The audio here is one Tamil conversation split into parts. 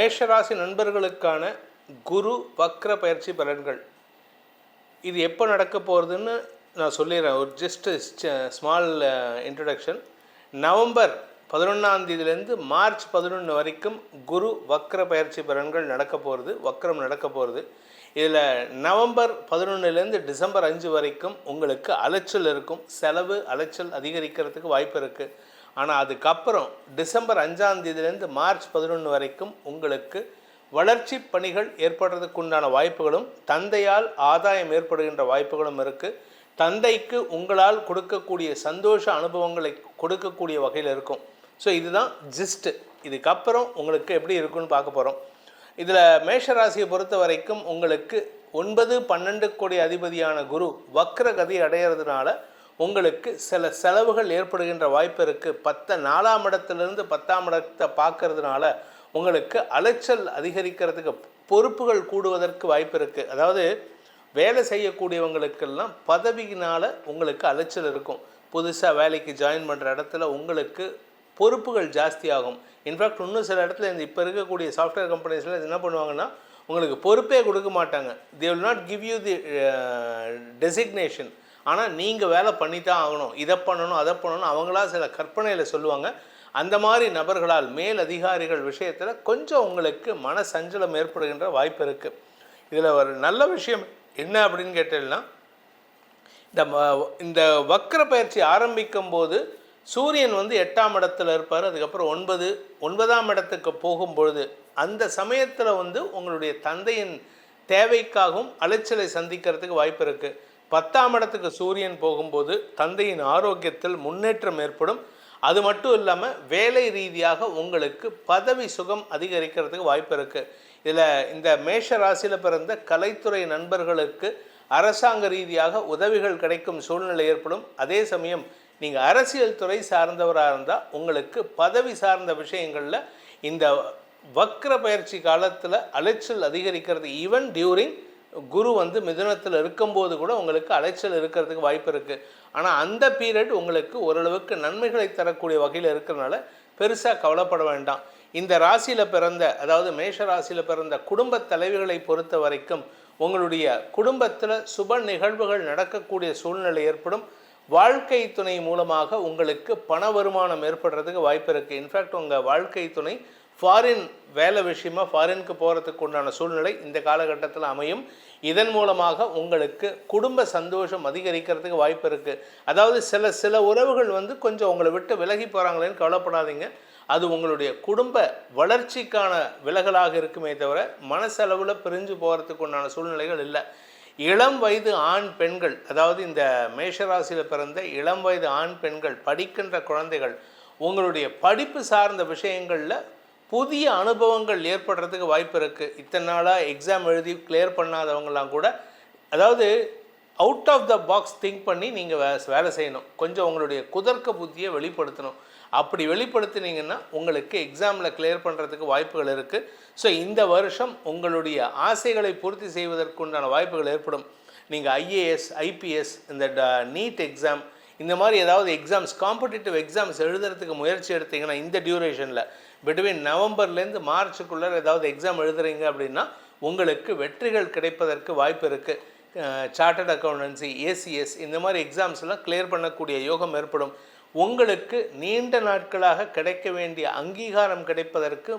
மேஷராசி நண்பர்களுக்கான குரு வக்ர பயிற்சி பலன்கள். இது எப்போ நடக்க போகிறதுன்னு நான் சொல்லிடுறேன். ஒரு ஜஸ்ட் ஸ்மால் இன்ட்ரடக்ஷன் நவம்பர் பதினொன்றாம் தேதியிலேருந்து மார்ச் பதினொன்று வரைக்கும் குரு வக்ர பயிற்சி பலன்கள் நடக்க போகிறது வக்ரம் நடக்க போகிறது இதில் நவம்பர் பதினொன்றுலேருந்து டிசம்பர் அஞ்சு வரைக்கும் உங்களுக்கு அலைச்சல் இருக்கும். செலவு அலைச்சல் அதிகரிக்கிறதுக்கு வாய்ப்பு இருக்குது ஆனால் அதுக்கப்புறம் டிசம்பர் அஞ்சாம் தேதியிலேருந்து மார்ச் பதினொன்று வரைக்கும் உங்களுக்கு வளர்ச்சி பணிகள் ஏற்படுறதுக்கு உண்டான வாய்ப்புகளும் தந்தையால் ஆதாயம் ஏற்படுகின்ற வாய்ப்புகளும் இருக்குது தந்தைக்கு உங்களால் கொடுக்கக்கூடிய சந்தோஷ அனுபவங்களை கொடுக்கக்கூடிய வகையில் இருக்கும். ஸோ இதுதான் ஜிஸ்ட்டு. இதுக்கப்புறம் உங்களுக்கு எப்படி இருக்குன்னு பார்க்க போகிறோம் இதில் மேஷராசியை பொறுத்த வரைக்கும் உங்களுக்கு ஒன்பது பன்னெண்டு கோடி அதிபதியான குரு வக்ர கதி அடையிறதுனால உங்களுக்கு சில செலவுகள் ஏற்படுகின்ற வாய்ப்பு இருக்குது பத்த நாலாம் இடத்துலேருந்து பத்தாம் இடத்தை பார்க்கறதுனால உங்களுக்கு அலைச்சல் அதிகரிக்கிறதுக்கு பொறுப்புகள் கூடுவதற்கு வாய்ப்பு இருக்குது அதாவது வேலை செய்யக்கூடியவங்களுக்கெல்லாம் பதவியினால் உங்களுக்கு அலைச்சல் இருக்கும். புதுசாக வேலைக்கு ஜாயின் பண்ணுற இடத்துல உங்களுக்கு பொறுப்புகள் ஜாஸ்தியாகும். இன்ஃபேக்ட் இன்னும் சில இடத்துல இந்த இப்போ இருக்கக்கூடிய சாஃப்ட்வேர் கம்பெனிஸில் என்ன பண்ணுவாங்கன்னா உங்களுக்கு பொறுப்பே கொடுக்க மாட்டாங்க. They will not give you the designation ஆனால் நீங்கள் வேலை பண்ணி தான் ஆகணும். இதை பண்ணணும் அதை பண்ணணும் அவங்களா சில கற்பனையில் சொல்லுவாங்க. அந்த மாதிரி நபர்களால் மேல் அதிகாரிகள் விஷயத்தில் கொஞ்சம் உங்களுக்கு மன சஞ்சலம் ஏற்படுகின்ற வாய்ப்பு இருக்குது இதில் ஒரு நல்ல விஷயம் என்ன அப்படின்னு கேட்டீங்கன்னா இந்த இந்த வக்ர பயிற்சி ஆரம்பிக்கும் போது சூரியன் வந்து எட்டாம் இடத்துல இருப்பார் அதுக்கப்புறம் ஒன்பது ஒன்பதாம் இடத்துக்கு போகும்பொழுது அந்த சமயத்தில் வந்து உங்களுடைய தந்தையின் தேவைக்காகவும் அலைச்சலை சந்திக்கிறதுக்கு வாய்ப்பு இருக்குது பத்தாம் இடத்துக்கு சூரியன் போகும்போது தந்தையின் ஆரோக்கியத்தில் முன்னேற்றம் ஏற்படும். அது மட்டும் இல்லாமல் வேலை ரீதியாக உங்களுக்கு பதவி சுகம் அதிகரிக்கிறதுக்கு வாய்ப்பு இருக்குது இதில் இந்த மேஷ ராசியில் பிறந்த கலைத்துறை நண்பர்களுக்கு அரசாங்க ரீதியாக உதவிகள் கிடைக்கும் சூழ்நிலை ஏற்படும். அதே சமயம் நீங்கள் அரசியல் துறை சார்ந்தவராக இருந்தால் உங்களுக்கு பதவி சார்ந்த விஷயங்களில் இந்த வக்ர பயிற்சி காலத்தில் அலைச்சல் அதிகரிக்கிறது. ஈவன் டியூரிங் குரு வந்து மிதுனத்தில் இருக்கும்போது கூட உங்களுக்கு அலைச்சல் இருக்கிறதுக்கு வாய்ப்பு இருக்குது ஆனால் அந்த பீரியட் உங்களுக்கு ஓரளவுக்கு நன்மைகளை தரக்கூடிய வகையில் இருக்கிறனால பெருசாக கவலைப்பட வேண்டாம். இந்த ராசியில் பிறந்த அதாவது மேஷ ராசியில் பிறந்த குடும்ப தலைவிகளை பொறுத்த வரைக்கும் உங்களுடைய குடும்பத்தில் சுப நிகழ்வுகள் நடக்கக்கூடிய சூழ்நிலை ஏற்படும். வாழ்க்கை துணை மூலமாக உங்களுக்கு பண வருமானம் ஏற்படுறதுக்கு வாய்ப்பு இருக்குது இன்ஃபேக்ட் உங்கள் வாழ்க்கை துணை ஃபாரின் வேலை விஷயமா ஃபாரினுக்கு போகிறதுக்கு உண்டான சூழ்நிலை இந்த காலகட்டத்தில் அமையும். இதன் மூலமாக உங்களுக்கு குடும்ப சந்தோஷம் அதிகரிக்கிறதுக்கு வாய்ப்பு இருக்குது அதாவது சில சில உறவுகள் வந்து கொஞ்சம் உங்களை விட்டு விலகி போகிறாங்களேன்னு கவலைப்படாதீங்க. அது உங்களுடைய குடும்ப வளர்ச்சிக்கான விலகலாக இருக்குமே தவிர மனசளவில் பிரிஞ்சு போகிறதுக்கு உண்டான சூழ்நிலைகள் இல்லை. இளம் வயது ஆண் பெண்கள் அதாவது இந்த மேஷராசியில் பிறந்த இளம் வயது ஆண் பெண்கள் படிக்கின்ற குழந்தைகள் உங்களுடைய படிப்பு சார்ந்த விஷயங்களில் புதிய அனுபவங்கள் ஏற்படுறதுக்கு வாய்ப்பு இருக்குது இத்தனை நாளாக எக்ஸாம் எழுதி கிளியர் பண்ணாதவங்களாம் கூட அதாவது out of the box think பண்ணி நீங்கள் வே வேலை செய்யணும். கொஞ்சம் உங்களுடைய குதர்க்க புத்தியை வெளிப்படுத்தணும். அப்படி வெளிப்படுத்தினீங்கன்னா உங்களுக்கு எக்ஸாமில் கிளியர் பண்ணுறதுக்கு வாய்ப்புகள் இருக்குது ஸோ இந்த வருஷம் உங்களுடைய ஆசைகளை பூர்த்தி செய்வதற்குண்டான வாய்ப்புகள் ஏற்படும். நீங்கள் ஐஏஎஸ் ஐபிஎஸ் இந்த நீட் எக்ஸாம் இந்த மாதிரி ஏதாவது எக்ஸாம்ஸ் காம்படிட்டிவ் எக்ஸாம்ஸ் எழுதுறதுக்கு முயற்சி எடுத்தீங்கன்னா இந்த டியூரேஷனில் பிட்வீன் நவம்பர்லேருந்து மார்ச்சுக்குள்ளே ஏதாவது எக்ஸாம் எழுதுறீங்க அப்படின்னா உங்களுக்கு வெற்றிகள் கிடைப்பதற்கு வாய்ப்பு இருக்குது சார்ட்டர்ட் அக்கௌண்டன்சி ஏசிஎஸ் இந்த மாதிரி எக்ஸாம்ஸ்லாம் கிளியர் பண்ணக்கூடிய யோகம் ஏற்படும். உங்களுக்கு நீண்ட நாட்களாக கிடைக்க வேண்டிய அங்கீகாரம் கிடைப்பதற்கு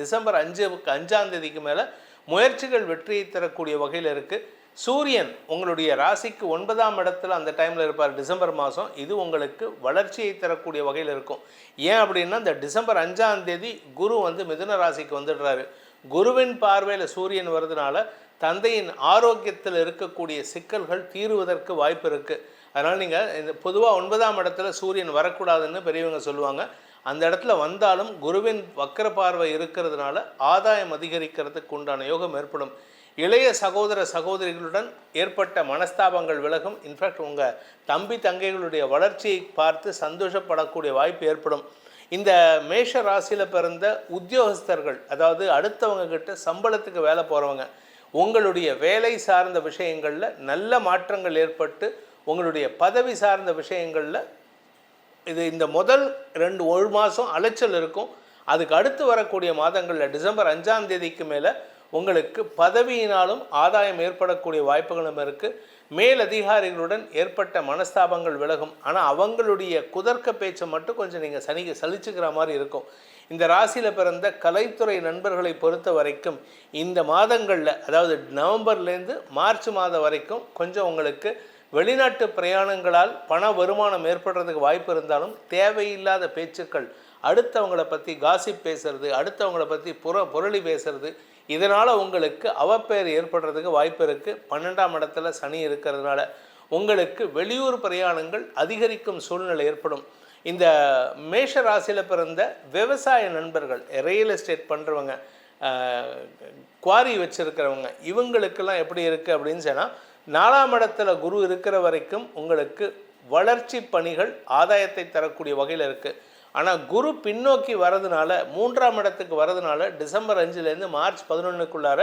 டிசம்பர் அஞ்சுக்கு அஞ்சாம் தேதிக்கு மேலே முயற்சிகள் வெற்றியை தரக்கூடிய வகையில் இருக்குது சூரியன் உங்களுடைய ராசிக்கு ஒன்பதாம் இடத்துல அந்த டைமில் இருப்பார் டிசம்பர் மாதம் இது உங்களுக்கு வளர்ச்சியை தரக்கூடிய வகையில் இருக்கும். ஏன் அப்படின்னா இந்த டிசம்பர் அஞ்சாம் தேதி குரு வந்து மிதுன ராசிக்கு வந்துடுறாரு. குருவின் பார்வையில் சூரியன் வருதுனால தந்தையின் ஆரோக்கியத்தில் இருக்கக்கூடிய சிக்கல்கள் தீருவதற்கு வாய்ப்பு இருக்குது அதனால் நீங்கள் இந்த பொதுவாக ஒன்பதாம் இடத்துல சூரியன் வரக்கூடாதுன்னு பெரியவங்க சொல்லுவாங்க. அந்த இடத்துல வந்தாலும் குருவின் வக்கர பார்வை இருக்கிறதுனால ஆதாயம் அதிகரிக்கிறதுக்கு உண்டான யோகம் ஏற்படும். இளைய சகோதர சகோதரிகளுடன் ஏற்பட்ட மனஸ்தாபங்கள் விலகும். இன்ஃபேக்ட் உங்கள் தம்பி தங்கைகளுடைய வளர்ச்சியை பார்த்து சந்தோஷப்படக்கூடிய வாய்ப்பு ஏற்படும். இந்த மேஷ ராசியில் பிறந்த உத்தியோகஸ்தர்கள் அதாவது அடுத்தவங்க கிட்ட சம்பளத்துக்கு வேலை போகிறவங்க உங்களுடைய வேலை சார்ந்த விஷயங்களில் நல்ல மாற்றங்கள் ஏற்பட்டு உங்களுடைய பதவி சார்ந்த விஷயங்களில் இது இந்த முதல் ரெண்டு ஒரு மாதம் அலைச்சல் இருக்கும். அதுக்கு அடுத்து வரக்கூடிய மாதங்களில் டிசம்பர் அஞ்சாம் தேதிக்கு மேலே உங்களுக்கு பதவியினாலும் ஆதாயம் ஏற்படக்கூடிய வாய்ப்புகளும் இருக்குது மேலதிகாரிகளுடன் ஏற்பட்ட மனஸ்தாபங்கள் விலகும். ஆனால் அவங்களுடைய குதர்க்க பேச்சை மட்டும் கொஞ்சம் நீங்கள் சனிக்கு சலிச்சுக்கிற மாதிரி இருக்கும். இந்த ராசியில் பிறந்த கலைத்துறை நண்பர்களை பொறுத்த வரைக்கும் இந்த மாதங்களில் அதாவது நவம்பர்லேருந்து மார்ச் மாதம் வரைக்கும் கொஞ்சம் உங்களுக்கு வெளிநாட்டு பிரயாணங்களால் பண வருமானம் ஏற்படுறதுக்கு வாய்ப்பு இருந்தாலும் தேவையில்லாத பேச்சுக்கள் அடுத்தவங்களை பற்றி காசிப் பேசுறது அடுத்தவங்களை பற்றி புற புரளி பேசுறது இதனால் உங்களுக்கு அவப்பெயர் ஏற்படுறதுக்கு வாய்ப்பு இருக்குது பன்னெண்டாம் இடத்துல சனி இருக்கிறதுனால உங்களுக்கு வெளியூர் பிரயாணங்கள் அதிகரிக்கும் சூழ்நிலை ஏற்படும். இந்த மேஷ ராசியில் பிறந்த விவசாய நண்பர்கள் ரியல் எஸ்டேட் பண்ணுறவங்க குவாரி வச்சுருக்கிறவங்க இவங்களுக்கெல்லாம் எப்படி இருக்குது அப்படின்னு சொன்னால் நாலாம் இடத்துல குரு இருக்கிற வரைக்கும் உங்களுக்கு வளர்ச்சி பணிகள் ஆதாயத்தை தரக்கூடிய வகையில் இருக்குது ஆனால் குரு பின்னோக்கி வரதுனால மூன்றாம் இடத்துக்கு வரதுனால டிசம்பர் அஞ்சுலேருந்து மார்ச் பதினொன்றுக்குள்ளார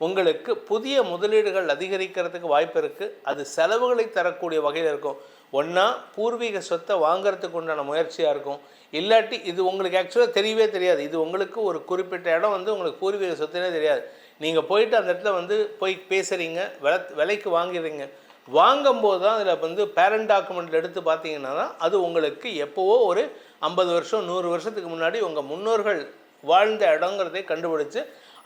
உங்களுக்கு புதிய முதலீடுகள் அதிகரிக்கிறதுக்கு வாய்ப்பு இருக்குது அது செலவுகளை தரக்கூடிய வகையில் இருக்கும். ஒன்றா பூர்வீக சொத்தை வாங்குறதுக்கு உண்டான முயற்சியாக இருக்கும். இல்லாட்டி இது உங்களுக்கு ஆக்சுவலாக தெரியவே தெரியாது. இது உங்களுக்கு ஒரு குறிப்பிட்ட இடம் வந்து உங்களுக்கு பூர்வீக சொத்துனே தெரியாது. நீங்கள் போயிட்டு அந்த இடத்துல வந்து போய் பேசுகிறீங்க வில விலைக்கு வாங்கிடுறீங்க வாங்கும்போது தான் அதில் வந்து பேரண்ட் டாக்குமெண்ட் எடுத்து பார்த்தீங்கன்னா தான் அது உங்களுக்கு எப்போவோ ஒரு ஐம்பது வருஷம் நூறு வருஷத்துக்கு முன்னாடி உங்கள் முன்னோர்கள் வாழ்ந்த இடங்கிறதை கண்டுபிடிச்சு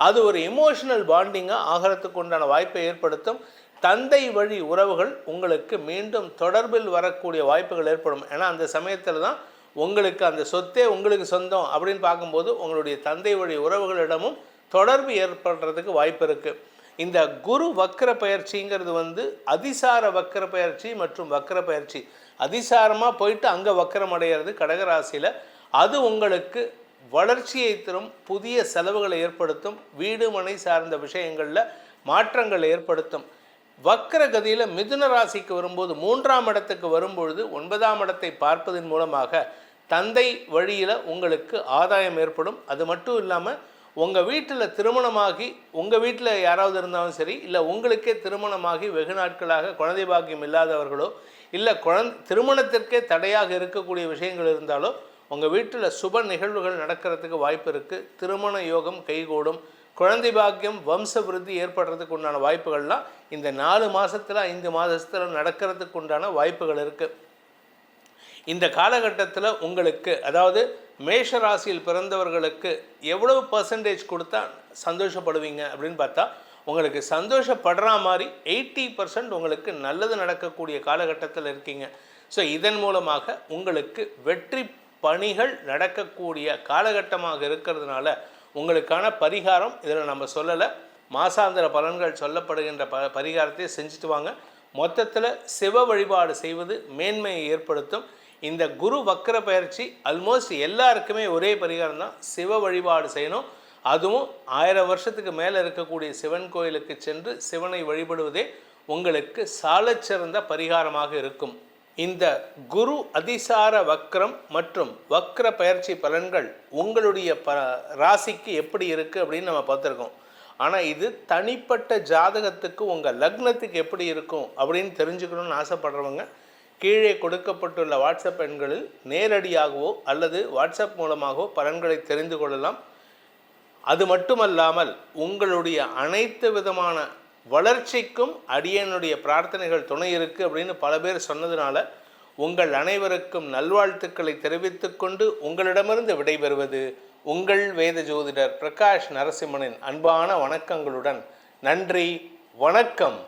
அது ஒரு எமோஷனல் பாண்டிங்காக ஆகிறதுக்கு உண்டான வாய்ப்பை ஏற்படுத்தும். தந்தை வழி உறவுகள் உங்களுக்கு மீண்டும் தொடர்பில் வரக்கூடிய வாய்ப்புகள் ஏற்படும். ஏன்னா அந்த சமயத்தில் தான் உங்களுக்கு அந்த சொத்தே உங்களுக்கு சொந்தம் அப்படின்னு பார்க்கும்போது உங்களுடைய தந்தை வழி உறவுகளிடமும் தொடர்பு ஏற்படுறதுக்கு வாய்ப்பு இருக்குது இந்த குரு வக்கர பயிற்சிங்கிறது வந்து அதிசார வக்கர பயிற்சி மற்றும் வக்கர பயிற்சி. அதிசாரமாக போயிட்டு அங்கே வக்கரம் அடைகிறது கடகராசியில். அது உங்களுக்கு வளர்ச்சியை தரும் புதிய செலவுகளை ஏற்படுத்தும் வீடு மனை சார்ந்த விஷயங்களில் மாற்றங்கள் ஏற்படுத்தும். வக்கரகதியில் மிதுன ராசிக்கு வரும்போது மூன்றாம் இடத்துக்கு வரும்பொழுது ஒன்பதாம் இடத்தை பார்ப்பதன் மூலமாக தந்தை வழியில் உங்களுக்கு ஆதாயம் ஏற்படும். அது மட்டும் இல்லாமல் உங்கள் வீட்டில் திருமணமாகி உங்கள் வீட்டில் யாராவது இருந்தாலும் சரி இல்லை உங்களுக்கே திருமணமாகி வெகு நாட்களாக குழந்தை பாக்கியம் இல்லாதவர்களோ இல்லை குழந் திருமணத்திற்கே தடையாக இருக்கக்கூடிய விஷயங்கள் இருந்தாலோ உங்கள் வீட்டில் சுப நிகழ்வுகள் நடக்கிறதுக்கு வாய்ப்பு இருக்குது திருமண யோகம் கைகூடும். குழந்தை பாக்கியம் வம்ச விருத்தி ஏற்படுறதுக்கு உண்டான வாய்ப்புகள்லாம் இந்த நாலு மாதத்தில் ஐந்து மாதத்தில் நடக்கிறதுக்கு உண்டான வாய்ப்புகள் இருக்குது இந்த காலகட்டத்தில் உங்களுக்கு அதாவது மேஷ ராசியில் பிறந்தவர்களுக்கு எவ்வளவு பர்சன்டேஜ் கொடுத்தா சந்தோஷப்படுவீங்க அப்படின்னு பார்த்தா உங்களுக்கு சந்தோஷப்படுற மாதிரி எயிட்டி பர்சன்ட் உங்களுக்கு நல்லது நடக்கக்கூடிய காலகட்டத்தில் இருக்கீங்க. ஸோ இதன் மூலமாக உங்களுக்கு வெற்றி பணிகள் நடக்கக்கூடிய காலகட்டமாக இருக்கிறதுனால உங்களுக்கான பரிகாரம் இதில் நம்ம சொல்லலை. மாசாந்திர பலன்கள் சொல்லப்படுகின்ற ப பரிகாரத்தை செஞ்சுட்டு வாங்க. மொத்தத்தில் சிவ வழிபாடு செய்வது மேன்மையை ஏற்படுத்தும். இந்த குரு வக்கர பயிற்சி அல்மோஸ்ட் எல்லாருக்குமே ஒரே பரிகாரம் தான். சிவ வழிபாடு செய்யணும். அதுவும் ஆயிரம் வருஷத்துக்கு மேலே இருக்கக்கூடிய சிவன் கோயிலுக்கு சென்று சிவனை வழிபடுவதே உங்களுக்கு சாலச்சிறந்த பரிகாரமாக இருக்கும். இந்த குரு அதிசார வக்ரம் மற்றும் வக்ர பயிற்சி பலன்கள் உங்களுடைய ப ராசிக்கு எப்படி இருக்குது அப்படின்னு நம்ம பார்த்துருக்கோம். ஆனால் இது தனிப்பட்ட ஜாதகத்துக்கு உங்கள் லக்னத்துக்கு எப்படி இருக்கும் அப்படின்னு தெரிஞ்சுக்கணும்னு ஆசைப்படுறவங்க கீழே கொடுக்கப்பட்டுள்ள வாட்ஸ்அப் எண்களில் நேரடியாகவோ அல்லது வாட்ஸ்அப் மூலமாகவோ பலன்களை தெரிந்து கொள்ளலாம். அது மட்டுமல்லாமல் உங்களுடைய அனைத்து விதமான வளர்ச்சிக்கும் அடியனுடைய பிரார்த்தனைகள் துணை இருக்குது அப்படின்னு பல பேர் சொன்னதுனால உங்கள் அனைவருக்கும் நல்வாழ்த்துக்களை தெரிவித்துக்கொண்டு உங்களிடமிருந்து விடைபெறுவது உங்கள் வேத ஜோதிடர் பிரகாஷ் நரசிம்மனின் அன்பான வணக்கங்களுடன் நன்றி வணக்கம்.